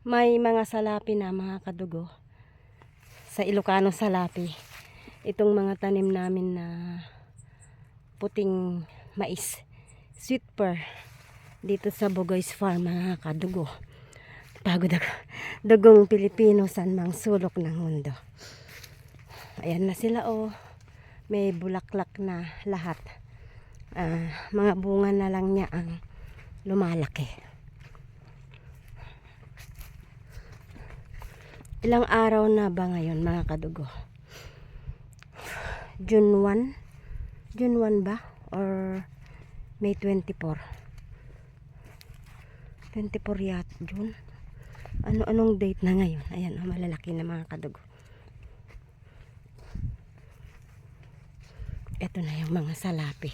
may mga salapi na mga kadugo. Sa Ilocano salapi. Itong mga tanim namin na puting mais. Sweet pear. Dito sa Bugoy's Farm mga kadugo. Pagod ako. Dugong Pilipino san mang sulok ng mundo. Ayan na sila oh. May bulaklak na lahat. Ah, mga bunga na lang niya ang lumalaki Ilang araw na ba ngayon mga kadugo? June 1? June 1 ba? Or May 24? 24 yata June. Ano anong date na ngayon? Ayan, malalaki na mga kadugo. Ito na yung mga salapi.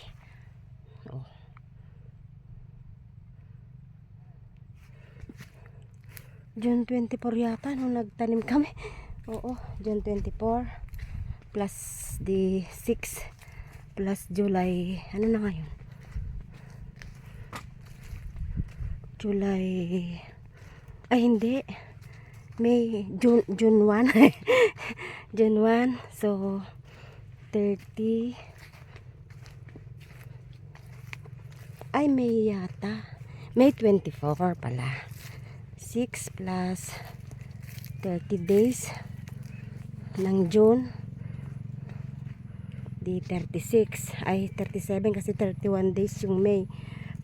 June 24 yata nung nagtanim kami. Oo, June 24 plus the 6 plus July ano na ngayon? July ay hindi. May June June 1 June 1 so 30 ay May yata. May 24 pala 6 plus 30 days ng June. Di 36 ay 37 kasi 31 days yung May.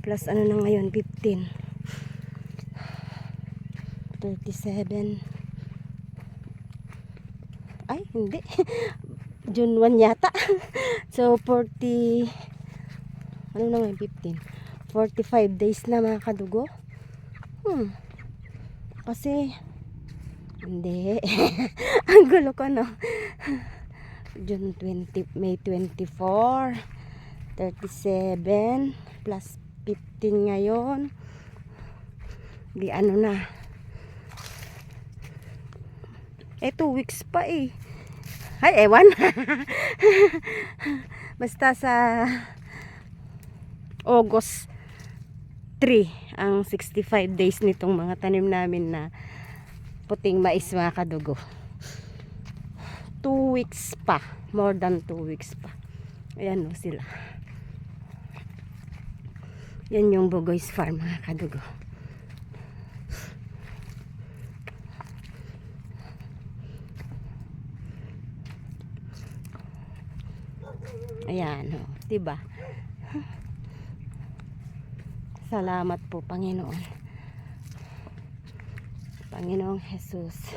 Plus ano na ngayon 15 37 ay hindi. June 1 yata. So 40 ano na ngayon 15 45 days na mga kadugo. Hmm kasi, hindi. Ang gulo ko, no? June 20, May 24, 37, plus 15 ngayon. Di ano na. Eh, 2 weeks pa eh. Ay, ewan. Basta sa August 3 ang 65 days nitong mga tanim namin na puting mais mga kadugo. 2 weeks pa more than 2 weeks pa. Ayan o sila. Yan yung Bugoy's Farm mga kadugo. Ayan o diba Salamat po, Panginoon. Panginoong Jesus.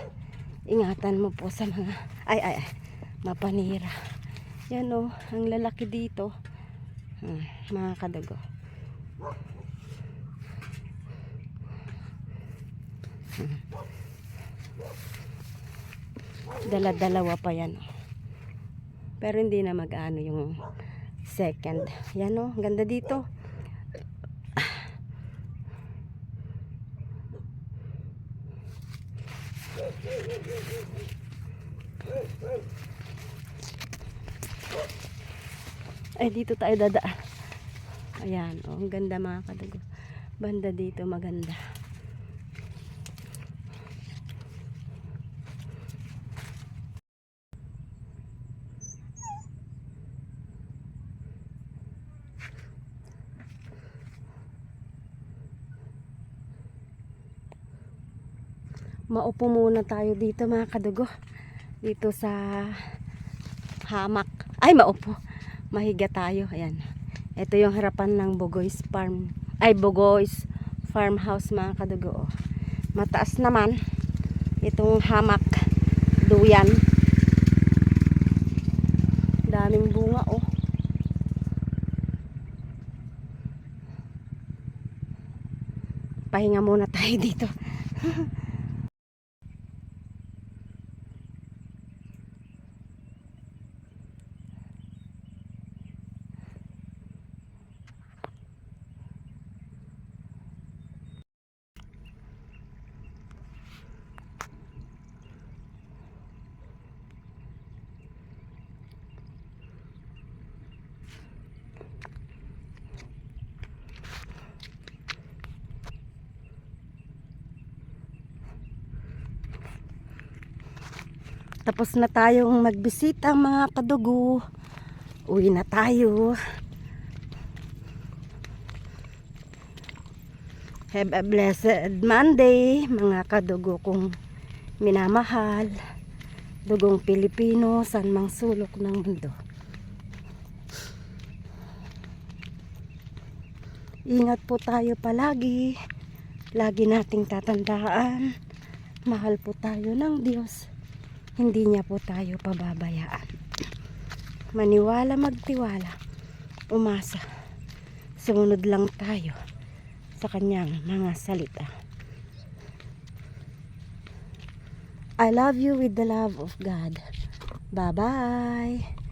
Ingatan mo po sa mga, ay, ay, ay, mapanira. Yan o, ang lalaki dito. Hmm, mga kadago. Hmm. Dala-dalawa pa yan. Pero hindi na mag-ano yung second. Yan o, ganda dito. Ay, dito tayo dadaan. Ayan, oh, ang ganda mga kadugo. Banda dito maganda. Maupo muna tayo dito mga kadugo. Dito sa hamak. Ay, maupo. Mahiga tayo. Ayan. Ito yung harapan ng Bugoy's Farm. Ay, Bugoy's Farmhouse mga kadugo. Mataas naman. Itong hamak. Duyan. Daming bunga oh. Pahinga muna tayo dito. Tapos na tayong magbisita mga kadugo. Uwi na tayo. Have a blessed Monday, mga kadugo kong minamahal. Dugong Pilipino, san mang sulok ng mundo. Ingat po tayo palagi. Lagi nating tatandaan. Mahal po tayo ng Diyos. Hindi niya po tayo pababayaan. Maniwala, magtiwala. Umasa. Sumunod lang tayo sa kanyang mga salita. I love you with the love of God. Bye-bye.